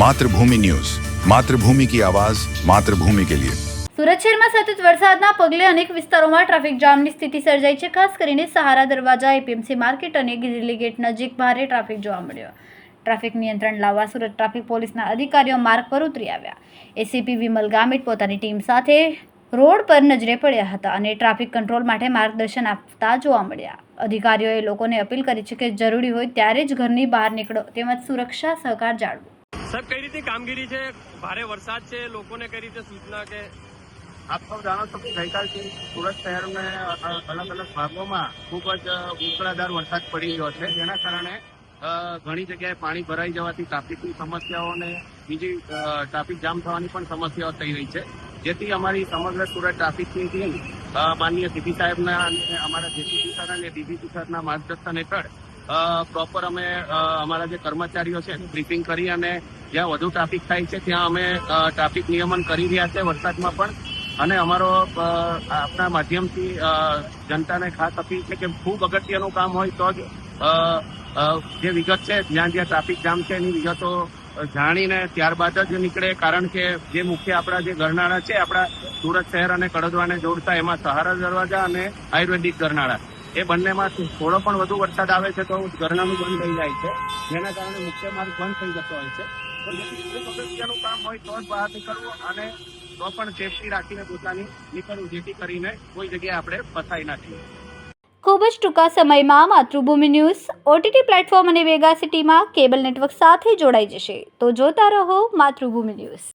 Mathrubhumi news. Mathrubhumi કી આવાજ, માતૃભૂમિ કે લિયે. સુરત શહેરમાં સતત વરસાદના પગલે અનેક વિસ્તારોમાં ટ્રાફિક જામની સ્થિતિ સર્જાઈ છે. ખાસ કરીને સહારા દરવાજા, એપીએમસી માર્કેટ અને ગિરિલી ગેટ નજીક ભારે ટ્રાફિક જોવા મળ્યો. ટ્રાફિક નિયંત્રણ લાવવા સુરત ટ્રાફિક પોલીસના અધિકારીઓ માર્ગ પર ઉતરી આવ્યા. એસીપી વિમલ ગામિત પોતાની ટીમ સાથે રોડ પર નજરે પડ્યા હતા અને ટ્રાફિક કંટ્રોલ માટે માર્ગદર્શન આપતા જોવા મળ્યા. અધિકારીઓએ લોકોને અપીલ કરી છે કે જરૂરી હોય ત્યારે જ ઘરની બહાર નીકળો તેમજ સુરક્ષા સહકાર જાળવો. સાહેબ, કઈ રીતે કામગીરી છે? ભારે વરસાદ છે. લોકોને કઈ રીતે સૂચના કે આપ સૌ જાણો છો કે ગઈકાલથી સુરત શહેરને અલગ અલગ ભાગોમાં ખૂબ જ મુશળધાર વરસાદ પડી રહ્યો છે. જેના કારણે ઘણી જગ્યાએ પાણી ભરાઈ જવાથી ટ્રાફિકની સમસ્યાઓ અને બીજી ટ્રાફિક જામ થવાની પણ સમસ્યાઓ થઈ રહી છે. જેથી અમારી સમગ્ર સુરત ટ્રાફિકની ટીમ માનનીય સીપી સાહેબના અને અમારા જેસીપી સર અને ડીજીપી સરના માર્ગદર્શન હેઠળ પ્રોપર અમે અમારા જે કર્મચારીઓ છે બ્રીફિંગ કરી અને જ્યાં વધુ ટ્રાફિક થાય છે, ત્યાં અમે ટ્રાફિક નિયમન કરી રહ્યા છે વરસાદમાં પણ. અને અમારો આપના માધ્યમથી જનતાને ખાસ અપીલ છે કે ખૂબ અગત્યનું કામ હોય તો જ જે વિગત છે, જ્યાં જ્યાં ટ્રાફિક જામ છે, એની વિગતો જાણીને ત્યારબાદ જ નીકળે. કારણ કે જે મુખ્ય આપણા જે ગરનાળા છે, આપણા સુરત શહેર અને કડોદરાને જોડતા, એમાં સહારા દરવાજા અને આયુર્વેદિક ગરનાળા એ બંનેમાં થોડો પણ વધુ વરસાદ આવે છે તો ઝરણાનું બંધ થઈ જાય છે. જેના કારણે મુખ્ય માર્ગ બંધ થઈ જતો હોય છે. તો કામ હોય તો જ બહાર નીકળવું અને તો પણ સેફટી રાખીને પોતાની નીકળવું, જેથી કરીને કોઈ જગ્યાએ આપણે ફસાઈ ના ખૂબ જ ટૂંકા સમયમાં માતૃભૂમિ ન્યૂઝ, ઓટીટી પ્લેટફોર્મ અને વેગા સિટીમાં કેબલ નેટવર્ક સાથે જોડાઈ જશે. તો જોતા રહો માતૃભૂમિ ન્યૂઝ.